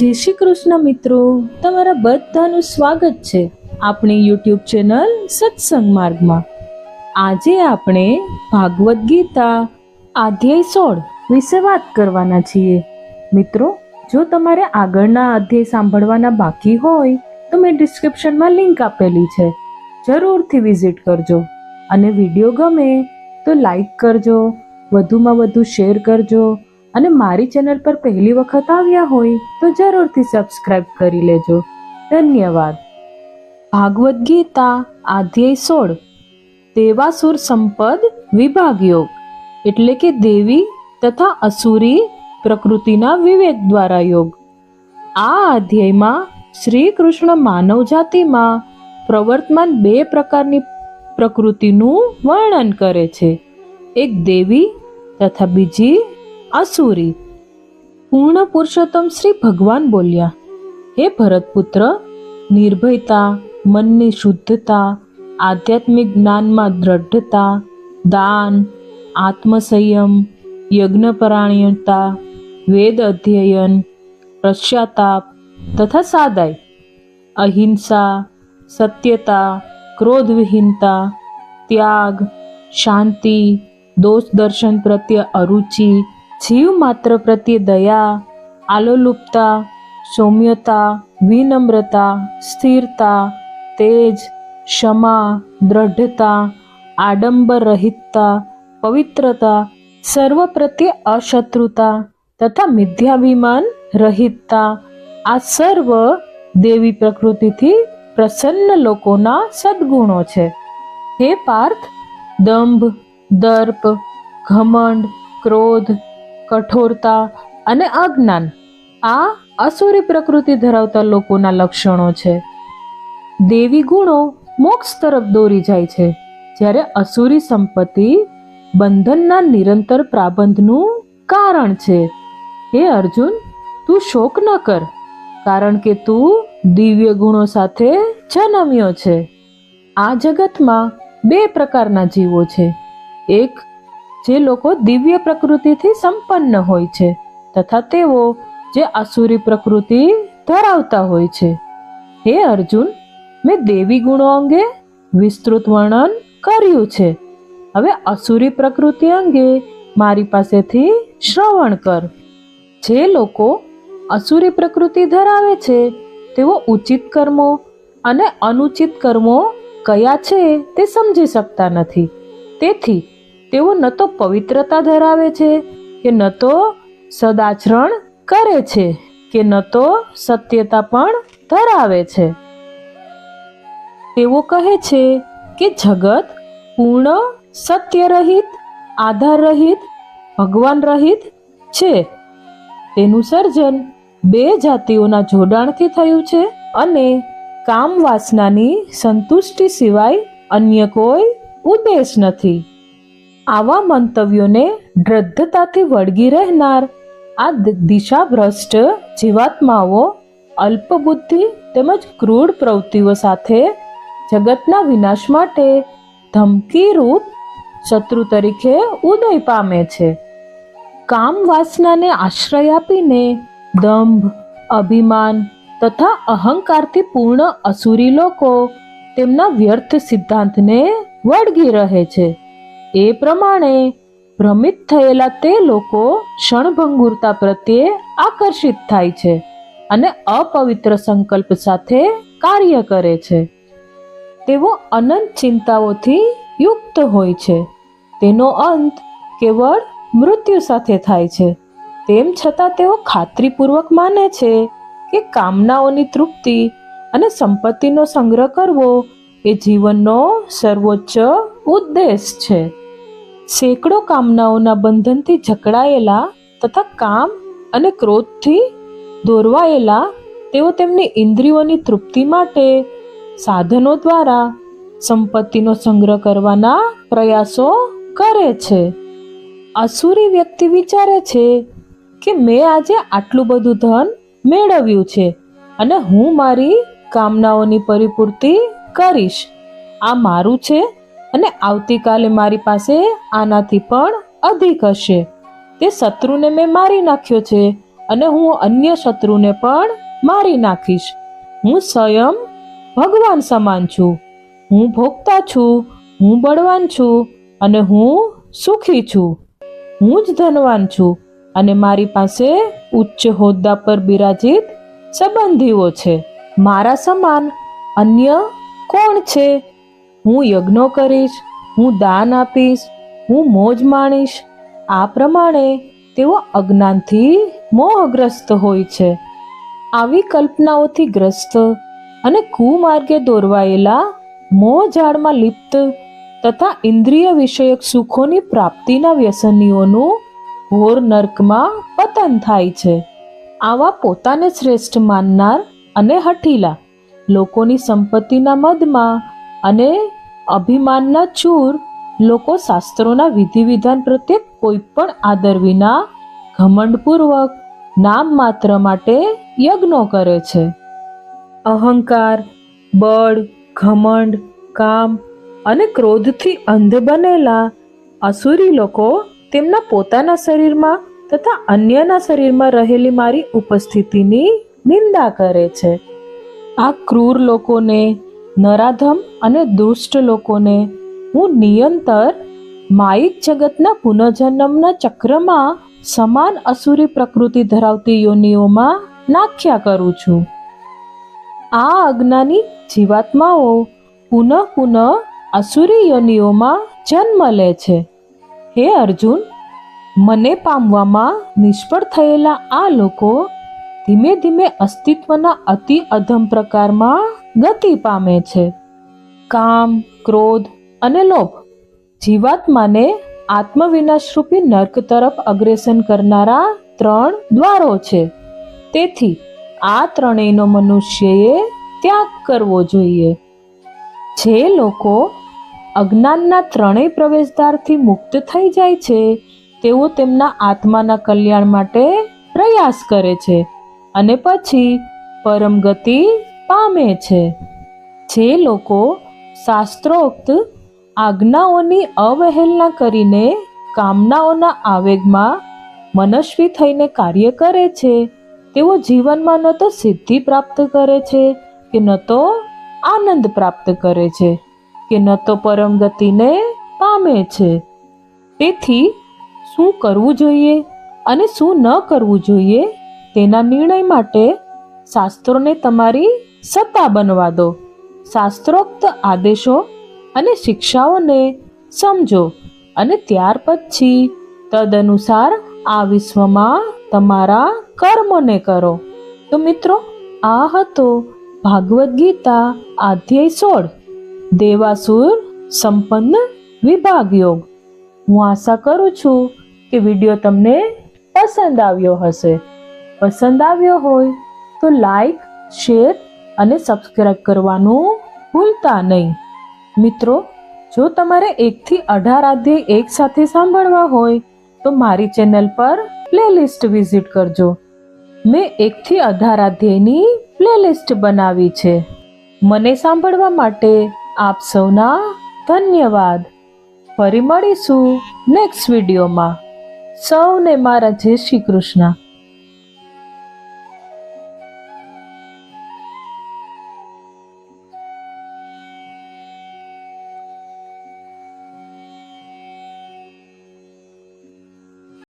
જય શ્રી કૃષ્ણ મિત્રો. તમારા બધાનું સ્વાગત છે આપણી યુટ્યુબ ચેનલ સત્સંગ માર્ગમાં. આજે આપણે ભાગવદ્ ગીતા અધ્યાય સોળ વિશે વાત કરવાના છીએ. મિત્રો, જો તમારે આગળના અધ્યાય સાંભળવાના બાકી હોય, તો મેં ડિસ્ક્રિપ્શનમાં લિંક આપેલી છે. જરૂરથી વિઝિટ કરજો. અને વીડિયો ગમે તો લાઈક કરજો, વધુમાં વધુ શેર કરજો અને મારી ચેનલ પર પહેલી વખત આવ્યા હોય તો જરૂરથી સબસ્ક્રાઇબ કરી લેજો. ધન્યવાદ. ભાગવદ્ ગીતા આધ્યાય સોળ. દેવાસુર સંપદ વિભાગ યોગ. એટલે કે દેવી તથા અસુરી પ્રકૃતિના વિવેક દ્વારા યોગ. આ અધ્યાયમાં શ્રી કૃષ્ણ માનવ જાતિમાં પ્રવર્તમાન બે પ્રકારની પ્રકૃતિનું વર્ણન કરે છે. એક દેવી તથા બીજી અસુરી પૂર્ણ પુરુષોત્તમ શ્રી ભગવાન બોલ્યા, હે ભરતપુત્ર, નિર્ભયતા, મનની શુદ્ધતા, આધ્યાત્મિક જ્ઞાનમાં દ્રઢતા, દાન, આત્મસંયમ, યજ્ઞપરાયણતા, વેદ અધ્યયન પશ્ચાતાપ તથા સાદાઈ, અહિંસા, સત્યતા, ક્રોધવિહીનતા, ત્યાગ, શાંતિ દોષ દર્શન પ્રત્યે અરુચિ જીવ માત્ર પ્રત્યે દયા, આલોલુપતા, સૌમ્યતા, વિનમ્રતા, સ્થિરતા, તેજ, ક્ષમા, દ્રઢતા આડંબર રહિતતા પવિત્રતા, સર્વ પ્રત્યે અશત્રુતા તથા મિથ્યાભિમાન રહિતતા, આ સર્વ દેવી પ્રકૃતિથી પ્રસન્ન લોકોના સદગુણો છે. હે પાર્થ, દંભ, દર્પ, ઘમંડ, ક્રોધ કઠોરતા અને અજ્ઞાન આ અસુરી પ્રકૃતિ ધરાવતા લોકોના લક્ષણો છે. દેવી ગુણો મોક્ષ તરફ દોરી જાય છે. જ્યારે અસુરી સંપત્તિ બંધનના નિરંતર પ્રાબંધનું કારણ છે. હે અર્જુન, તું શોક ન કર, કારણ કે તું દિવ્ય ગુણો સાથે જન્મ્યો છે. આ જગતમાં બે પ્રકારના જીવો છે. એક જે લોકો દિવ્ય પ્રકૃતિથી સંપન્ન હોય છે તથા તેઓ જે અસુરી પ્રકૃતિ ધરાવતા હોય છે. હે અર્જુન, મેં દેવી ગુણો અંગે વિસ્તૃત વર્ણન કર્યું છે. હવે અસુરી પ્રકૃતિ અંગે મારી પાસેથી શ્રવણ કર. જે લોકો અસુરી પ્રકૃતિ ધરાવે છે, તેઓ ઉચિત કર્મો અને અનુચિત કર્મો કયા છે તે સમજી શકતા નથી. તેથી તેઓ ન તો પવિત્રતા ધરાવે છે કે ન તો સદાચરણ કરે છે કે ન તો સત્યતા પણ ધરાવે છે. તેઓ કહે છે કે જગત પૂર્ણ સત્ય રહિત આધાર રહિત ભગવાન રહિત છે. તેનું સર્જન બે જાતિઓના જોડાણથી થયું છે અને કામ વાસનાની સંતુષ્ટિ સિવાય અન્ય કોઈ ઉદ્દેશ નથી. આવા મંતવ્યોને દ્રઢતાથી વળગી રહેનાર આ દિશાભ્રષ્ટ જીવાત્માઓ અલ્પબુદ્ધિ તેમજ ક્રૂડ પ્રવૃત્તિઓ સાથે જગતના વિનાશ માટે ધમકીરૂપ શત્રુ તરીકે ઉદય પામે છે. કામ વાસનાને આશ્રય આપીને દંભ, અભિમાન તથા અહંકારથી પૂર્ણ અસુરી લોકો તેમના વ્યર્થ સિદ્ધાંતને વળગી રહે છે. એ પ્રમાણે ભ્રમિત થયેલા તે લોકો ક્ષણભંગુરતા પ્રત્યે આકર્ષિત થાય છે અને અપવિત્ર સંકલ્પ સાથે કાર્ય કરે છે. તેઓ અનંત ચિંતાઓથી યુક્ત હોય છે. તેનો અંત કેવળ મૃત્યુ સાથે થાય છે. તેમ છતાં તેઓ ખાતરીપૂર્વક માને છે કે કામનાઓની તૃપ્તિ અને સંપત્તિનો સંગ્રહ કરવો એ જીવનનો સર્વોચ્ચ ઉદ્દેશ છે. સેંકડો કામનાઓના બંધનથી જકડાયેલા તથા કામ અને ક્રોધથી દોરવાયેલા, તેઓ તેમની ઇન્દ્રિયોની તૃપ્તિ માટે સાધનો દ્વારા સંપત્તિનો સંગ્રહ કરવાના પ્રયાસો કરે છે. અસુરી વ્યક્તિ વિચારે છે કે મેં આજે આટલું બધું ધન મેળવ્યું છે અને હું મારી કામનાઓની પરિપૂર્તિ કરીશ. આ મારું છે અને આવતીકાલે મારી પાસે આનાથી પણ અધિક હશે. તે શત્રુને મેં મારી નાખ્યો છે અને હું અન્ય શત્રુને પણ મારી નાખીશ. હું સ્વયં ભગવાન સમાન છું. હું ભોગતા છું, હું બળવાન છું અને હું સુખી છું. હું જ ધનવાન છું અને મારી પાસે ઉચ્ચ હોદ્દા પર બિરાજિત સંબંધીઓ છે. મારા સમાન અન્ય કોણ છે? હું યજ્ઞો કરીશ, હું દાન આપીશ, હું મોજ માણીશ. આ પ્રમાણે તેઓ અજ્ઞાનથી મોહગ્રસ્ત હોય છે. આવી કલ્પનાઓથી ગ્રસ્ત અને કુમાર્ગે દોરવાયેલા મોહ ઝાડમાં લિપ્ત તથા ઇન્દ્રિય વિષયક સુખોની પ્રાપ્તિના વ્યસનીઓનું ઘોર નર્કમાં પતન થાય છે. આવા પોતાને શ્રેષ્ઠ માનનાર અને હઠીલા લોકોની સંપત્તિના મદમાં અને અભિમાનના ચૂર લોકો શાસ્ત્રોના વિધિ વિધાન પ્રત્યે કોઈ પણ આદર વિના ઘમંડપૂર્વક નામ માત્ર માટે યજ્ઞો કરે છે. અહંકાર, બળ, ઘમંડ, કામ અને ક્રોધથી અંધ બનેલા અસુરી લોકો તેમના પોતાના શરીરમાં તથા અન્યના શરીરમાં રહેલી મારી ઉપસ્થિતિની નિંદા કરે છે. આ ક્રૂર લોકોને નરાધમ અને દુષ્ટ લોકોને હું નિયંતર માયિક જગતના પુનઃજન્મના ચક્રમાં સમાન અસુરી પ્રકૃતિ ધરાવતી યોનિઓમાં નાખ્યા કરું છું. આ અજ્ઞાની જીવાત્માઓ પુનઃ પુનઃ અસુરી યોનિઓમાં જન્મ લે છે. હે અર્જુન, મને પામવામાં નિષ્ફળ થયેલા આ લોકો ધીમે ધીમે અસ્તિત્વના અતિ અધમ પ્રકારમાં ગતિ પામે છે. કામ, ક્રોધ અને લોભ જીવાત્માને આત્મવિનાશરૂપી નર્ક તરફ અગ્રેસન કરનારા ત્રણ દ્વારો છે. તેથી આ ત્રણેયનો મનુષ્યએ ત્યાગ કરવો જોઈએ. જે લોકો અજ્ઞાનના ત્રણેય પ્રવેશદ્વારથી મુક્ત થઈ જાય છે, તેઓ તેમના આત્માના કલ્યાણ માટે પ્રયાસ કરે છે અને પછી પરમ ગતિ પામે છે. જે લોકો શાસ્ત્રોક્ત આજ્ઞાઓની અવહેલના કરીને કામનાઓના આવેગમાં મનસ્વી થઈને કાર્ય કરે છે, તેઓ જીવનમાં ન તો સિદ્ધિ પ્રાપ્ત કરે છે કે ન તો આનંદ પ્રાપ્ત કરે છે કે ન તો પરમ ગતિને પામે છે. તેથી શું કરવું જોઈએ અને શું ન કરવું જોઈએ તેના નિર્ણય માટે શાસ્ત્રોને તમારી સત્તા બનવા દો. શાસ્ત્રોક્ત આદેશો અને શિક્ષાઓને સમજો અને ત્યાર પછી તદનુસાર આ વિશ્વમાં તમારા કર્મોને કરો. તો મિત્રો, આ હતો ભાગવદ્ ગીતા અધ્યાય સોળ. દેવાસુર સંપન્ન વિભાગ યોગ. હું આશા કરું છું કે વીડિયો તમને પસંદ આવ્યો હશે. પસંદ આવ્યો હોય તો લાઈક, શેર અને સબસ્ક્રાઈબ કરવાનું ભૂલતા નહીં. મિત્રો, જો તમારે એકથી અઢાર અધ્યાય એક સાથે સાંભળવા હોય, તો મારી ચેનલ પર પ્લેલિસ્ટ વિઝિટ કરજો. મેં એકથી અઢાર અધ્યાયની પ્લેલિસ્ટ બનાવી છે. મને સાંભળવા માટે આપ સૌના ધન્યવાદ. ફરી મળીશું નેક્સ્ટ વિડીયોમાં સૌને મારા જય શ્રી કૃષ્ણ.